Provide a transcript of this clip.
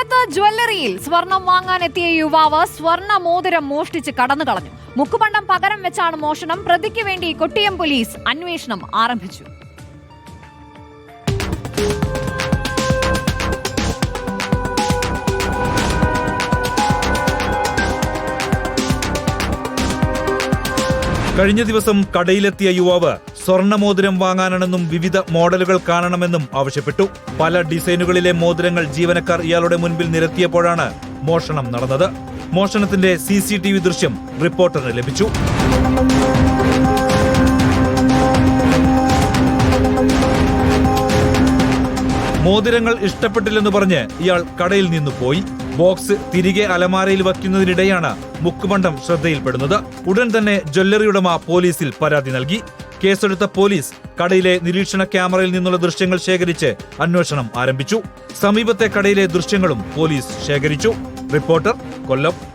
കൊല്ലത്ത് ജ്വല്ലറിയിൽ സ്വർണം വാങ്ങാനെത്തിയ യുവാവ് സ്വർണ മോതിരം മോഷ്ടിച്ച് കടന്നു കളഞ്ഞു. മുക്കുപണ്ടം പകരം വെച്ചാണ് മോഷണം. പ്രതിക്ക് വേണ്ടി കൊട്ടിയം പോലീസ് അന്വേഷണം ആരംഭിച്ചു. കഴിഞ്ഞ ദിവസം കടയിലെത്തിയ യുവാവ് സ്വർണമോതിരം വാങ്ങാനാണെന്നും വിവിധ മോഡലുകൾ കാണണമെന്നും ആവശ്യപ്പെട്ടു. പല ഡിസൈനുകളിലെ മോതിരങ്ങൾ ജീവനക്കാർ ഇയാളുടെ മുൻപിൽ നിരത്തിയപ്പോഴാണ് മോഷണം നടന്നത്. മോഷണത്തിന്റെ സി സി ടി വി ദൃശ്യം റിപ്പോർട്ടറിന് ലഭിച്ചു. മോതിരങ്ങൾ ഇഷ്ടപ്പെട്ടില്ലെന്ന് പറഞ്ഞ് ഇയാൾ കടയിൽ നിന്ന് പോയി. ബോക്സ് തിരികെ അലമാരയിൽ വയ്ക്കുന്നതിനിടെയാണ് മുക്കുമണ്ഡം ശ്രദ്ധയിൽപ്പെടുന്നത്. ഉടൻ തന്നെ ജ്വല്ലറി ഉടമ പോലീസിൽ പരാതി നൽകി. കേസെടുത്ത പോലീസ് കടയിലെ നിരീക്ഷണ ക്യാമറയിൽ നിന്നുള്ള ദൃശ്യങ്ങൾ ശേഖരിച്ച് അന്വേഷണം ആരംഭിച്ചു. സമീപത്തെ കടയിലെ ദൃശ്യങ്ങളും പോലീസ് ശേഖരിച്ചു. റിപ്പോർട്ടർ കൊല്ലം.